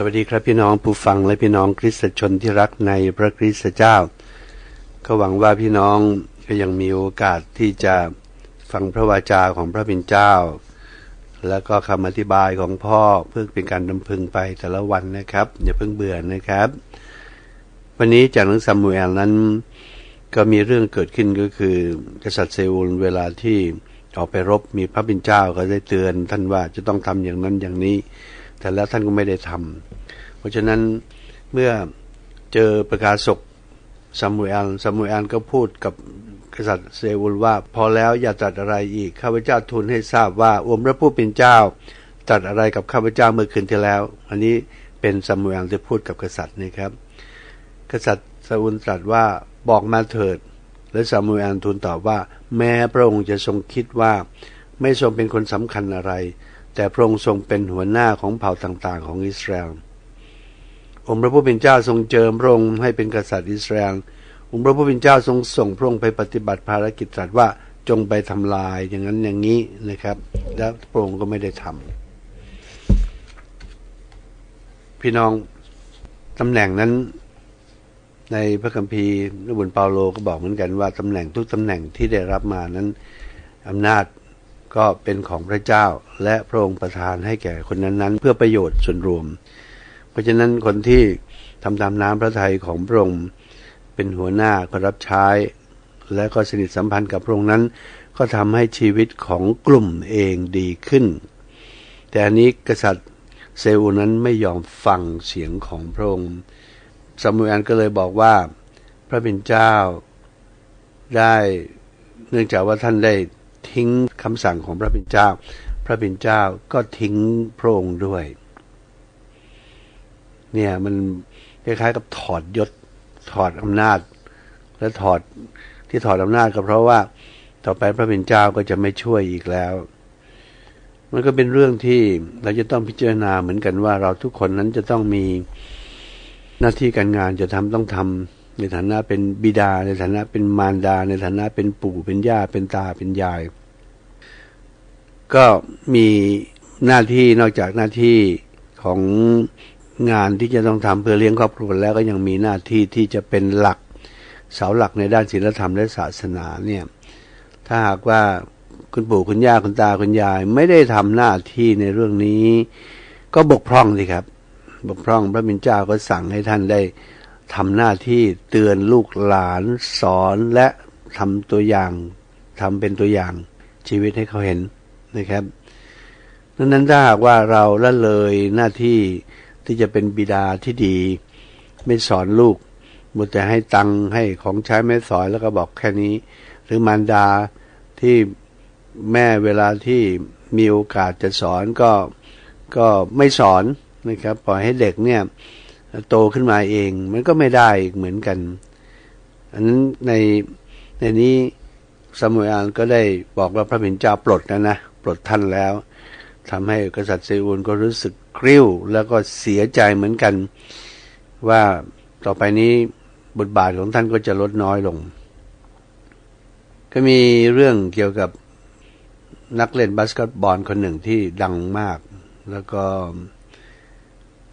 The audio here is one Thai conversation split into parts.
สวัสดีครับพี่น้องผู้ฟังและพี่น้องคริสตชนที่รักในพระคริสตเจ้า ก็หวังว่าพี่น้องก็ยังมีโอกาสที่จะฟังพระวาจาของพระบิดเจ้า แล้วก็คำอธิบายของพ่อเพื่อเป็นการดำพึงไปแต่ละวันนะครับ อย่าเพิ่งเบื่อนะครับ วันนี้จากหนังซามูเอลนั้น ก็มีเรื่องเกิดขึ้นก็คือ กษัตริย์เซอูลเวลาที่ออกไปรบมีพระบิดเจ้าก็ได้เตือนท่านว่าจะต้องทำอย่างนั้นอย่างนี้ แต่แล้วท่านก็ไม่ได้ทำเพราะฉะนั้นเมื่อเจอประกาศกซามูเอลซามูเอลก็พูดกับกษัตริย์เซอูลว่า พอแล้วอย่าตรัสอะไรอีกข้าพเจ้าทูลให้ทราบว่าองค์พระผู้เป็นเจ้าตรัสอะไรกับข้าพเจ้าเมื่อคืนที่แล้ว อันนี้เป็นซามูเอลที่พูดกับกษัตริย์นะครับ กษัตริย์ซาอูลตรัสว่าบอกมาเถิด และซามูเอลทูลตอบว่า แม้พระองค์จะทรงคิดว่า ไม่ทรงเป็นคนสำคัญอะไร แต่พระองค์ทรงเป็นหัวหน้าของเผ่าต่างๆ ของอิสราเอลองค์พระผู้เป็นเจ้าทรงเจิมพระองค์ให้เป็นกษัตริย์อิสราเอลองค์พระผู้เป็นเจ้าทรงส่งพระองค์ไปปฏิบัติภารกิจตรัสว่าจงไปทำลายอย่างนั้นอย่างนี้นะครับ แล้วพระองค์ก็ไม่ได้ทำพี่น้องตำแหน่งนั้น ในพระคัมภีร์นบุญเปาโลก็บอกเหมือนกันว่าตำแหน่งทุกตำแหน่งที่ได้รับมานั้นอำนาจ ก็เป็นของพระเจ้าและพระองค์ประทานให้แก่คนนั้นๆ เพื่อประโยชน์ส่วนรวม เพราะฉะนั้นคนที่ทำตามน้ำพระทัยของพระองค์เป็นหัวหน้าก็รับใช้ และก็สนิทสัมพันธ์กับพระองค์นั้น ก็ทำให้ชีวิตของกลุ่มเองดีขึ้น แต่อันนี้กษัตริย์เซอูนั้นไม่ยอมฟังเสียงของพระองค์ซามูเอลก็เลยบอกว่า พระบิดเจ้าได้เนื่องจากว่าท่านได้ ทิ้งคำสั่งของพระบิดเจ้า พระบิดเจ้าก็ทิ้งพระองค์ด้วย เนี่ยมันคล้ายๆกับถอดยศถอดอำนาจ และถอดที่ถอดอำนาจก็เพราะว่า ต่อไปพระบิดเจ้าก็จะไม่ช่วยอีกแล้ว มันก็เป็นเรื่องที่เราจะต้องพิจารณาเหมือนกันว่าเราทุกคนนั้นจะต้องมีหน้าที่การงานจะทำต้องทำ ในฐานะเป็นบิดา ในฐานะเป็นมารดา ในฐานะเป็นปู่เป็นย่าเป็นตาเป็นยาย ก็มีหน้าที่นอกจากหน้าที่ของงานที่จะต้องทำเพื่อเลี้ยงครอบครัวแล้วก็ยังมีหน้าที่ที่จะเป็นหลักเสาหลักในด้านศีลธรรมและศาสนาเนี่ยถ้าหากว่าคุณปู่คุณย่าคุณตาคุณยาย ไม่ได้ทำหน้าที่ในเรื่องนี้ ก็บกพร่องสิครับ บกพร่องพระบิดเจ้าก็สั่งให้ท่านได้ ทำหน้าที่เตือนลูกหลานสอนและทำตัวอย่างทำเป็นตัวอย่างชีวิตให้เขาเห็นนะครับดังนั้นถ้าหากว่าเราละเลยหน้าที่ที่จะเป็นบิดาที่ดี ไม่สอนลูกมัแต่ให้ตังให้ของใช้ไม่สอนแล้วก็บอกแค่นี้ หรือมารดาที่แม่เวลาที่มีโอกาสจะสอนก็ก็ไม่สอนนะครับปล่อยให้เด็กเนี่ย โตขึ้นมาเอง มันก็ไม่ได้เหมือนกัน อันนั้นในในนี้สมุยอานก็ได้บอกว่าพระบิดเจ้าปลดนะนะปลดท่านแล้วทำให้กษัตริย์เซอูลก็รู้สึกกริ้ว แล้วก็เสียใจเหมือนกัน ว่าต่อไปนี้บทบาทของท่านก็จะลดน้อยลง ก็มีเรื่องเกี่ยวกับนักเล่นบาสเกตบอลคนหนึ่งที่ดังมาก แล้วก็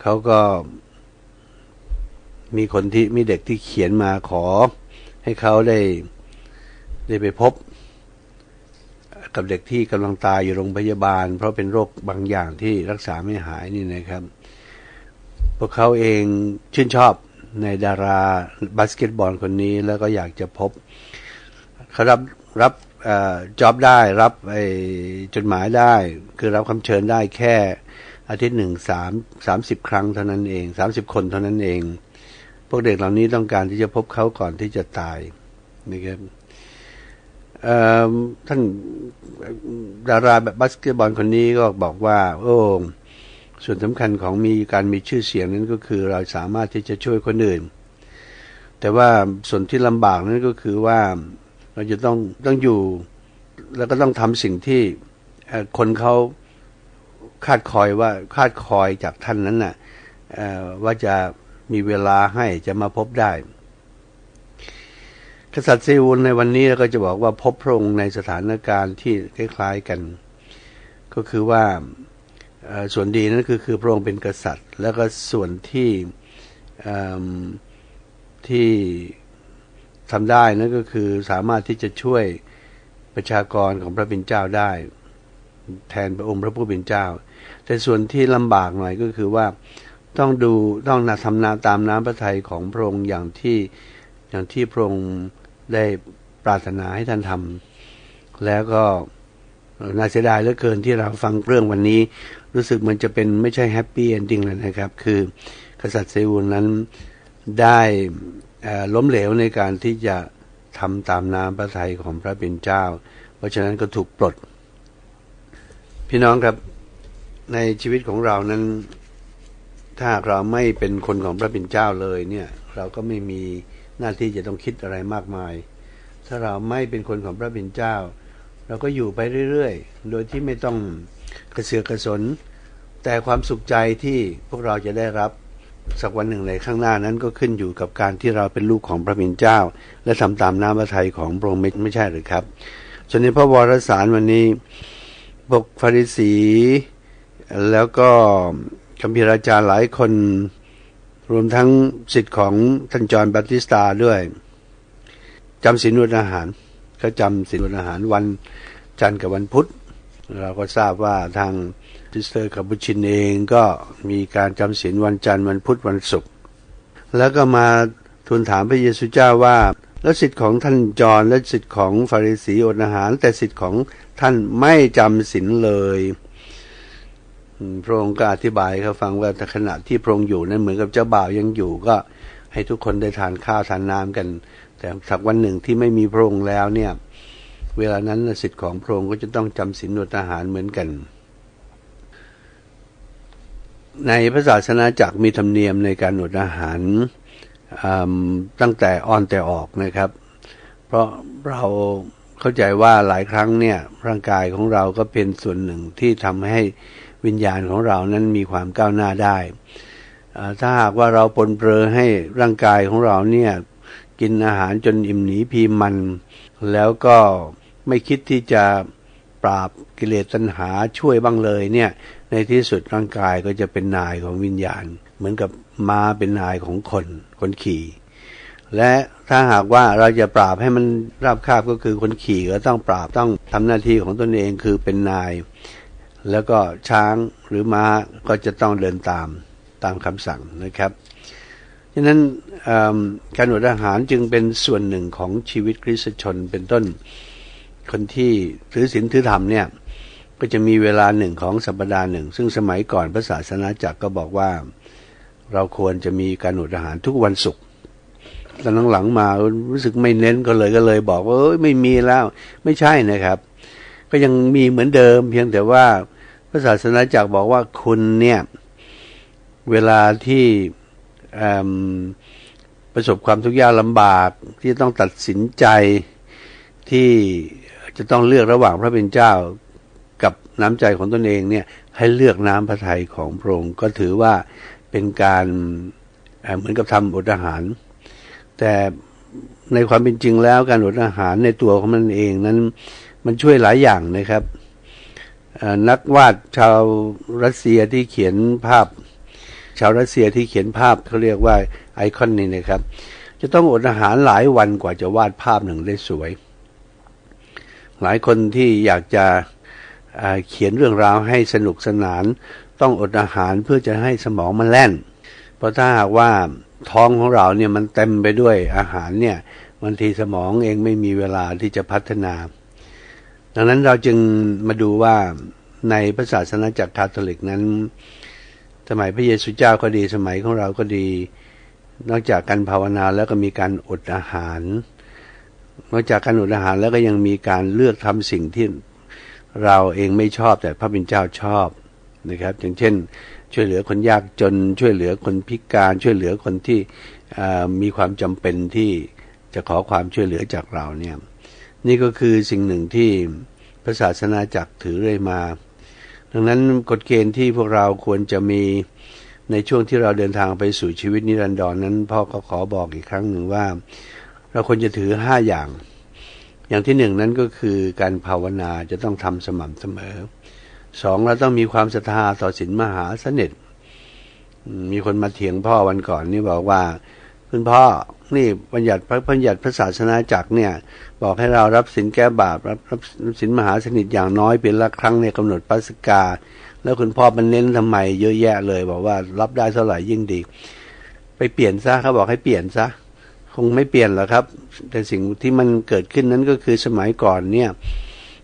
เขาก็ มีคนที่มีเด็กที่เขียนมาขอ ให้เขาได้ได้ไปพบ กับเด็กที่กำลังตายอยู่โรงพยาบาล เพราะเป็นโรคบางอย่างที่รักษาไม่หายนี่นะครับ พวกเขาเองชื่นชอบในดาราบาสเกตบอลคนนี้แล้วก็อยากจะพบเขารับรับจ็อบได้รับไอจดหมายได้ คือรับคำเชิญได้แค่อาทิตย์หนึ่งสามสามสิบครั้งเท่านั้นเองสามสิบคนเท่านั้นเอง วกเด็กเหล่านี้ต้องการที่จะพบเขาก่อนที่จะตายนะครับท่านดาราแบบบาสเกตบอลคนนี้ก็บอกว่า โอ้ส่วนสำคัญของมีการมีชื่อเสียงนั้นก็คือเราสามารถที่จะช่วยคนอื่น แต่ว่าส่วนที่ลำบากนั้นก็คือว่าเราจะต้องต้องอยู่ แล้วก็ต้องทำสิ่งที่คนเขาคาดคอยว่าคาดคอยจากท่านนั้นนะ่ะว่าจะ มีเวลาให้จะมาพบได้ กษัตริย์ซีอุลในวันนี้ก็จะบอกว่าพบพระองค์ในสถานการณ์ที่คล้ายๆกัน ก็คือว่าส่วนดีนั่นคือคือพระองค์เป็นกษัตริย์ แล้วก็ส่วนที่ที่ทำได้นั่นก็คือสามารถที่จะช่วยประชากรของพระเป็นเจ้าได้ แทนพระองค์พระผู้เป็นเจ้า แต่ส่วนที่ลำบากหน่อยก็คือว่า ต้องดูต้องนาทำนาตามน้ำพระทัยของพระองค์อย่างที่อย่างที่พระองค์ได้ปรารถนาให้ท่านทำแล้วก็น่าเสียดายเหลือเกินที่เราฟังเรื่องวันนี้ รู้สึกมันจะเป็นไม่ใช่แฮปปี้เอนดิ้งเลยนะครับ คือกษัตริย์เซอูลนั้นได้ล้มเหลวในการที่จะทำตามน้ำพระทัยของพระเป็นเจ้า เพราะฉะนั้นก็ถูกปลด พี่น้องครับในชีวิตของเรานั้น ถ้าเราไม่เป็นคนของพระเป็นเจ้าเลยเนี่ย เราก็ไม่มีหน้าที่จะต้องคิดอะไรมากมาย ถ้าเราไม่เป็นคนของพระเป็นเจ้า เราก็อยู่ไปเรื่อยๆ โดยที่ไม่ต้องกระเสือกกระสน แต่ความสุขใจที่พวกเราจะได้รับสักวันหนึ่งในข้างหน้านั้นก็ขึ้นอยู่กับการที่เราเป็นลูกของพระเป็นเจ้า และทำตามน้ำพระทัยของพระองค์ไม่ไม่ใช่หรือครับส่วนในพระวรสารวันนี้พวกฟาริสี แล้วก็ คัมภีร์อาจารย์หลายคน รวมทั้งสิทธิ์ของท่านจอห์นบปติสตาด้วยจำศีลอดอาหารก็จำศีลอดอาหารวันจันทร์กับวันพุธ เราก็ทราบว่าทางซิสเตอร์คาบูชินเองก็มีการจำศีลวันจันทร์วันพุธวันศุกร์แล้วก็มาทูลถามพระเยซูเจ้าว่า แล้วสิทธิ์ของท่านจอห์นและสิทธิ์ของฟาริสีอดอาหาร แต่สิทธิ์ของท่านไม่จำศีลเลย พระองค์ก็อธิบายเขาฟังว่าแต่ขณะที่พระองค์อยู่นั้นเหมือนกับเจ้าบ่าวยังอยู่ก็ให้ทุกคนได้ทานข้าวทานน้ำกัน แต่สักวันหนึ่งที่ไม่มีพระองค์แล้วเนี่ย เวลานั้นสิทธิ์ของพระองค์ก็จะต้องจำศีลอดอาหารเหมือนกัน ในพระศาสนาจักรมีธรรมเนียมในการอดอาหารตั้งแต่อ่อนแต่ออกนะครับ เพราะเราเข้าใจว่าหลายครั้งเนี่ยร่างกายของเราก็เป็นส่วนหนึ่งที่ทำให้ วิญญาณของเรานั้นมีความก้าวหน้าได้ถ้าหากว่าเราปนเปื้อให้ร่างกายของเราเนี่ยกินอาหารจนอิ่มหนีพีมัน แล้วก็ไม่คิดที่จะปราบกิเลสตัณหาช่วยบ้างเลยเนี่ยในที่สุดร่างกายก็จะเป็นนายของวิญญาณ เหมือนกับม้าเป็นนายของคนคนขี่ และถ้าหากว่าเราจะปราบให้มันราบคาบก็คือคนขี่ก็ต้องปราบต้องทำหน้าที่ของตนเองคือเป็นนาย แล้วก็ช้างหรือม้าก็จะต้องเดินตามตามคำสั่งนะครับฉะนั้นการอดอาหารจึงเป็นส่วนหนึ่งของชีวิตคริสตชนเป็นต้นคนที่ถือศีลถือธรรมเนี่ยก็จะมีเวลาหนึ่งของสัปดาห์หนึ่ง ซึ่งสมัยก่อนพระศาสนาจักรก็บอกว่า เราควรจะมีการอดอาหารทุกวันศุกร์แตอนหลังๆมารู้สึกไม่เน้นก็เลยก็เลย บอกว่าไม่มีแล้วไม่ใช่นะครับ ก็ยังมีเหมือนเดิม เพียงแต่ว่า ระศาสนาจักรบอกว่าคุณเนี่ย เวลาที่ประสบความทุกข์ยากลำบากที่ต้องตัดสินใจที่จะต้องเลือกระหว่างพระเป็นเจ้ากับน้ำใจของตนเองเนี่ย ให้เลือกน้ำพระทัยของพระองค์ก็ถือว่าเป็นการเเหมือนกับทำอดอาหาร แต่ในความเป็นจริงแล้วการอดอาหารในตัวของมันเองนั้น มันช่วยหลายอย่างนะครับ นักวาดชาวรัสเซียที่เขียนภาพ ชาวรัสเซียที่เขียนภาพเขาเรียกว่าไอคอนนี่นะครับ จะต้องอดอาหารหลายวันกว่าจะวาดภาพหนึ่งได้สวย หลายคนที่อยากจะเเขียนเรื่องราวให้สนุกสนาน ต้องอดอาหารเพื่อจะให้สมองมันแล่น เพราะถ้าหากว่าท้องของเราเนี่ยมันเต็มไปด้วยอาหารเนี่ยบางทีสมองเองไม่มีเวลาที่จะพัฒนา ดังนั้นเราจึงมาดูว่าในพระศาสนาจักรคาทอลิกนั้น สมัยพระเยซูเจ้าก็ดีสมัยของเราก็ดี นอกจากการภาวนาแล้วก็มีการอดอาหาร นอกจากการอดอาหารแล้วก็ยังมีการเลือกทำสิ่งที่เราเองไม่ชอบแต่พระเป็นเจ้าชอบนะครับ อย่างเช่น ช่วยเหลือคนยากจน ช่วยเหลือคนพิการ ช่วยเหลือคนที่มีความจำเป็นที่จะขอความช่วยเหลือจากเราเนี่ย นี่ก็คือสิ่งหนึ่งที่พระศาสนาจักถือเรื่อยมา ดังนั้นกฎเกณฑ์ที่พวกเราควรจะมีในช่วงที่เราเดินทางไปสู่ชีวิตนิรันดรนนั้นพ่อก็ขอบอกอีกครั้งหนึ่งว่า เราควรจะถือห้าอย่าง อย่างที่หนึ่งนั้นก็คือการภาวนาจะต้องทำสม่ำเสมอสองเราต้องมีความศรัทธาต่อศีลมหาสนิทอืมมีคนมาเถียงพ่อวันก่อนนี่บอกว่า คุณพ่อ นี่บัญญัติพระบัญญัติพระศาสนาจักรเนี่ย บอกให้เรารับสินแก้บาปรับรับสินมหาสนิทอย่างน้อยเป็นละครั้งในกำหนดปัสกา แล้วคุณพ่อมันเน้นทำไมเยอะแยะเลย บอกว่ารับได้เท่าไหร่ยิ่งดี ไปเปลี่ยนซะเขาบอกให้เปลี่ยนซะคงไม่เปลี่ยนหรอกครับ แต่สิ่งที่มันเกิดขึ้นนั้นก็คือสมัยก่อนเนี่ย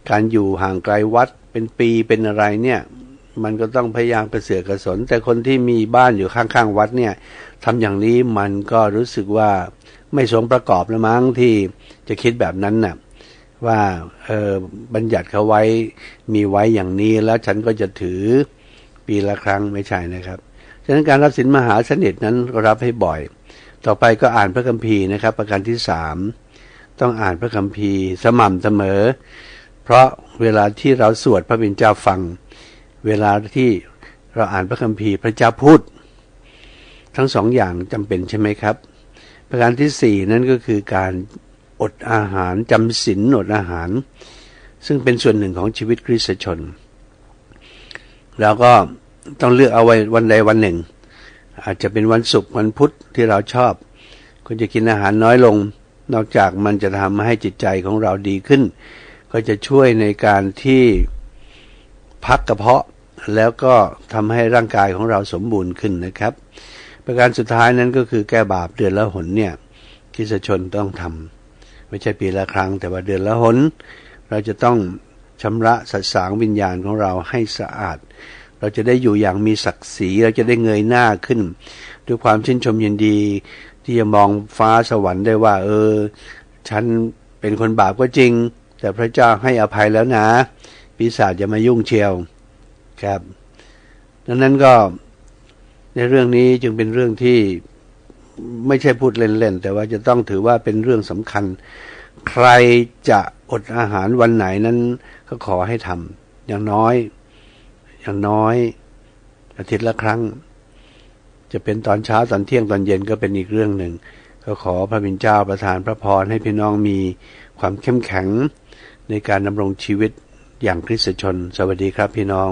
การอยู่ห่างไกลวัดเป็นปีเป็นอะไรเนี่ย มันก็ต้องพยายามกระเสือกกระสน แต่คนที่มีบ้านอยู่ข้างๆวัดเนี่ย ทำอย่างนี้มันก็รู้สึกว่าไม่สมประกอบแล้วมั้งที่จะคิดแบบนั้นน่ะว่าเออบัญญัติเขาไว้มีไว้อย่างนี้แล้วฉันก็จะถือปีละครั้งไม่ใช่นะครับ ฉะนั้นการรับสินมหาสนิทนั้นรับให้บ่อย ต่อไปก็อ่านพระคัมภีร์นะครับ ประการที่สามต้องอ่านพระคัมภีร์สม่ำเสมอ เพราะเวลาที่เราสวดพระบิณฑเจ้าฟัง เวลาที่เราอ่านพระคัมภีร์พระเจ้าพูด ทั้งสองอย่างจำเป็นใช่ไหมครับ ประการที่สี่นั่นก็คือการอดอาหารจำศีลอดอาหาร ซึ่งเป็นส่วนหนึ่งของชีวิตคริสตชน แล้วก็ต้องเลือกเอาไว้วันใดวันหนึ่ง อาจจะเป็นวันศุกร์วันพุธที่เราชอบก็จะกินอาหารน้อยลง นอกจากมันจะทำให้จิตใจของเราดีขึ้น ก็จะช่วยในการที่พักกระเพาะแล้วก็ทำให้ร่างกายของเราสมบูรณ์ขึ้นนะครับ ประการสุดท้ายนั้นก็คือแก้บาปเดือนละหนเนี่ยคิสชนต้องทำไม่ใช่ปีละครั้ง แต่ว่าเดือนละหน เราจะต้องชำระสัตสางวิญญาณของเราให้สะอาด เราจะได้อยู่อย่างมีศักดิ์ศรีเราจะได้เงยหน้าขึ้น ด้วยความชื่นชมยินดี ที่จะมองฟ้าสวรรค์ได้ว่า เออ ฉันเป็นคนบาปก็จริง แต่พระเจ้าให้อภัยแล้วนะปีศาจจะมายุ่งเชียวครับ ดังนั้นก็ ในเรื่องนี้จึงเป็นเรื่องที่ไม่ใช่พูดเล่นๆแต่ว่าจะต้องถือว่าเป็นเรื่องสำคัญ ใครจะอดอาหารวันไหนนั้นก็ขอให้ทำอย่างน้อย อย่างน้อย อาทิตย์ละครั้ง จะเป็นตอนเช้าตอนเที่ยงตอนเย็นก็เป็นอีกเรื่องหนึ่ง ก็ขอพระบิณเจ้าประทานพระพรให้พี่น้องมีความเข้มแข็งในการดำรงชีวิตอย่างคริสตชน สวัสดีครับพี่น้อง